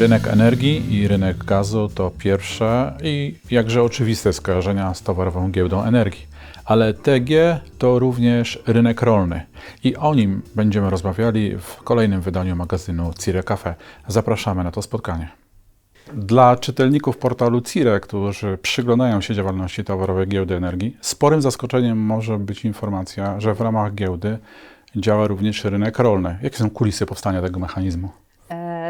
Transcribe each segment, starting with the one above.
Rynek energii i rynek gazu to pierwsze i jakże oczywiste skojarzenia z towarową giełdą energii. Ale TG to również rynek rolny i o nim będziemy rozmawiali w kolejnym wydaniu magazynu Cire Cafe. Zapraszamy na to spotkanie. Dla czytelników portalu CIRE, którzy przyglądają się działalności towarowej giełdy energii, sporym zaskoczeniem może być informacja, że w ramach giełdy działa również rynek rolny. Jakie są kulisy powstania tego mechanizmu?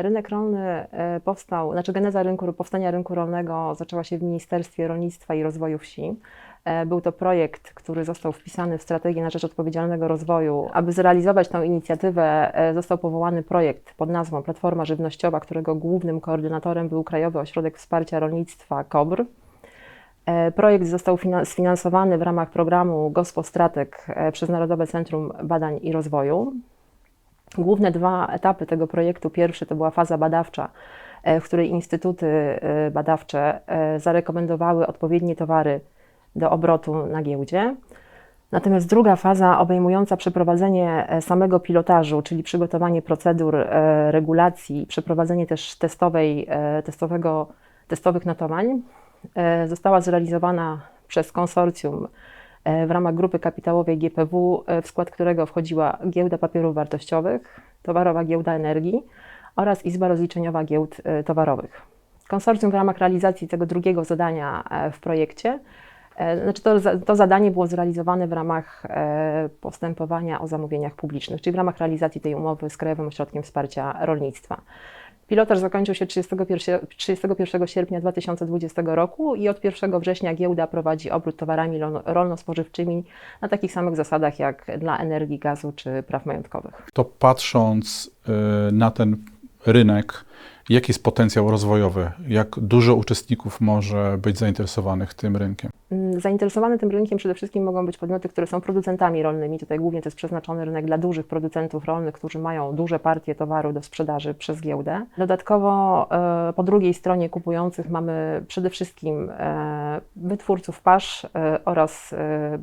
Rynek rolny e, powstał, znaczy geneza rynku, powstania rynku rolnego zaczęła się w Ministerstwie Rolnictwa i Rozwoju Wsi. E, Był to projekt, który został wpisany w strategię na rzecz odpowiedzialnego rozwoju. Aby zrealizować tę inicjatywę, e, został powołany projekt pod nazwą Platforma Żywnościowa, którego głównym koordynatorem był Krajowy Ośrodek Wsparcia Rolnictwa KOBR. Projekt został finan- sfinansowany w ramach programu Gospostratek przez Narodowe Centrum Badań i Rozwoju. Główne dwa etapy tego projektu. Pierwszy to była faza badawcza, e, w której instytuty e, badawcze e, zarekomendowały odpowiednie towary do obrotu na giełdzie. Natomiast druga faza, obejmująca przeprowadzenie samego pilotażu, czyli przygotowanie procedur regulacji, przeprowadzenie też testowej, testowego, testowych notowań, została zrealizowana przez konsorcjum w ramach grupy kapitałowej GPW, e, w skład którego wchodziła Giełda Papierów Wartościowych, Towarowa Giełda Energii oraz Izba Rozliczeniowa Giełd e, Towarowych. Konsorcjum w ramach realizacji tego drugiego zadania e, w projekcie, e, znaczy to, to zadanie było zrealizowane w ramach e, postępowania o zamówieniach publicznych, czyli w ramach realizacji tej umowy z Krajowym Ośrodkiem Wsparcia Rolnictwa. Pilotaż zakończył się 31, 31 sierpnia 2020 roku i od 1 września giełda prowadzi obrót towarami rolno- rolno-spożywczymi na takich samych zasadach jak dla energii, gazu czy praw majątkowych. To patrząc y, na ten rynek, jaki jest potencjał rozwojowy? Jak dużo uczestników może być zainteresowanych tym rynkiem? Mm, Zainteresowane tym rynkiem przede wszystkim mogą być podmioty, które są producentami rolnymi. Tutaj głównie to jest przeznaczony rynek dla dużych producentów rolnych, którzy mają duże partie towaru do sprzedaży przez giełdę. Dodatkowo e, po drugiej stronie kupujących mamy przede wszystkim e, wytwórców pasz e, oraz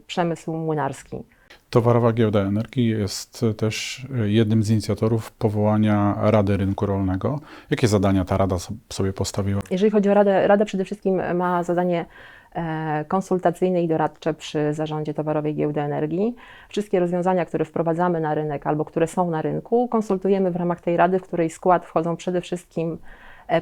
przemysł młynarski. Towarowa Giełda Energii jest też jednym z inicjatorów powołania Rady Rynku Rolnego. Jakie zadania ta Rada so- sobie postawiła? Jeżeli chodzi o Radę, Rada przede wszystkim ma zadanie e, konsultacyjne i doradcze przy zarządzie Towarowej Giełdy Energii. Wszystkie rozwiązania, które wprowadzamy na rynek albo które są na rynku, konsultujemy w ramach tej Rady, w której skład wchodzą przede wszystkim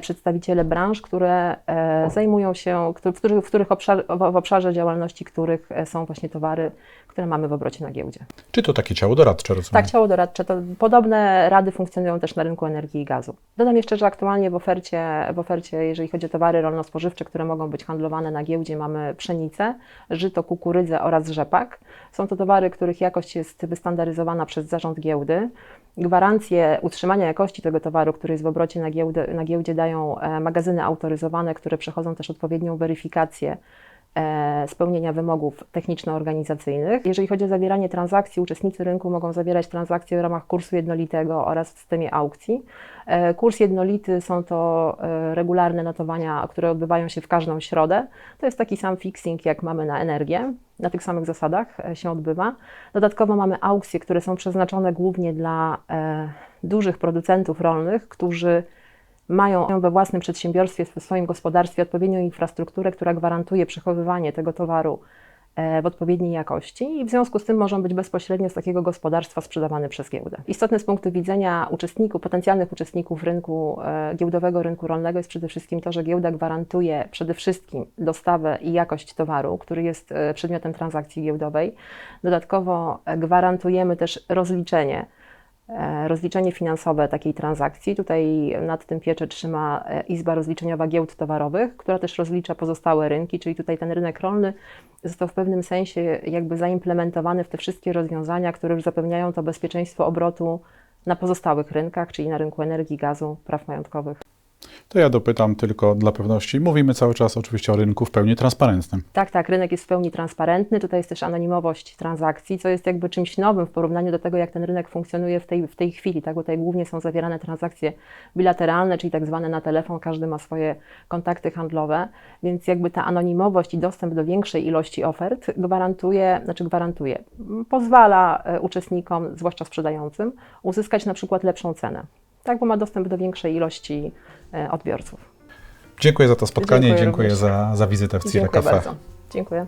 przedstawiciele branż, które e, zajmują się, w których, w, których obszar, w obszarze działalności których e, są właśnie towary, które mamy w obrocie na giełdzie. Czy to takie ciało doradcze, rozumiem? Tak, ciało doradcze. To podobne rady funkcjonują też na rynku energii i gazu. Dodam jeszcze, że aktualnie w ofercie, w ofercie, jeżeli chodzi o towary rolno-spożywcze, które mogą być handlowane na giełdzie, mamy pszenicę, żyto, kukurydzę oraz rzepak. Są to towary, których jakość jest wystandaryzowana przez zarząd giełdy. Gwarancję utrzymania jakości tego towaru, który jest w obrocie na, giełdę, na giełdzie, dają e, magazyny autoryzowane, które przechodzą też odpowiednią weryfikację e, spełnienia wymogów techniczno-organizacyjnych. Jeżeli chodzi o zawieranie transakcji, uczestnicy rynku mogą zawierać transakcje w ramach kursu jednolitego oraz w systemie aukcji. E, Kurs jednolity są to regularne notowania, które odbywają się w każdą środę. To jest taki sam fixing, jak mamy na energię. Na tych samych zasadach się odbywa. Dodatkowo mamy aukcje, które są przeznaczone głównie dla dużych producentów rolnych, którzy mają we własnym przedsiębiorstwie, w swoim gospodarstwie odpowiednią infrastrukturę, która gwarantuje przechowywanie tego towaru e, w odpowiedniej jakości i w związku z tym mogą być bezpośrednio z takiego gospodarstwa sprzedawane przez giełdę. Istotne z punktu widzenia uczestników, potencjalnych uczestników rynku e, giełdowego, rynku rolnego jest przede wszystkim to, że giełda gwarantuje przede wszystkim dostawę i jakość towaru, który jest e, przedmiotem transakcji giełdowej. Dodatkowo gwarantujemy też rozliczenie rozliczenie finansowe takiej transakcji. Tutaj nad tym pieczę trzyma e, Izba Rozliczeniowa Giełd Towarowych, która też rozlicza pozostałe rynki, czyli tutaj ten rynek rolny został w pewnym sensie jakby zaimplementowany w te wszystkie rozwiązania, które już zapewniają to bezpieczeństwo obrotu na pozostałych rynkach, czyli na rynku energii, gazu, praw majątkowych. To ja dopytam tylko dla pewności. Mówimy cały czas oczywiście o rynku w pełni transparentnym. Tak, tak, rynek jest w pełni transparentny. Tutaj jest też anonimowość transakcji, co jest jakby czymś nowym w porównaniu do tego, jak ten rynek funkcjonuje w tej, w tej chwili. Tak? Bo tutaj głównie są zawierane transakcje bilateralne, czyli tak zwane na telefon, każdy ma swoje kontakty handlowe, więc jakby ta anonimowość i dostęp do większej ilości ofert gwarantuje, znaczy gwarantuje, pozwala e, uczestnikom, zwłaszcza sprzedającym, uzyskać na przykład lepszą cenę. Tak, bo ma dostęp do większej ilości e, odbiorców. Dziękuję za to spotkanie Dziękuję i dziękuję za, za wizytę w Cire Dziękuję Cafe. bardzo. Dziękuję.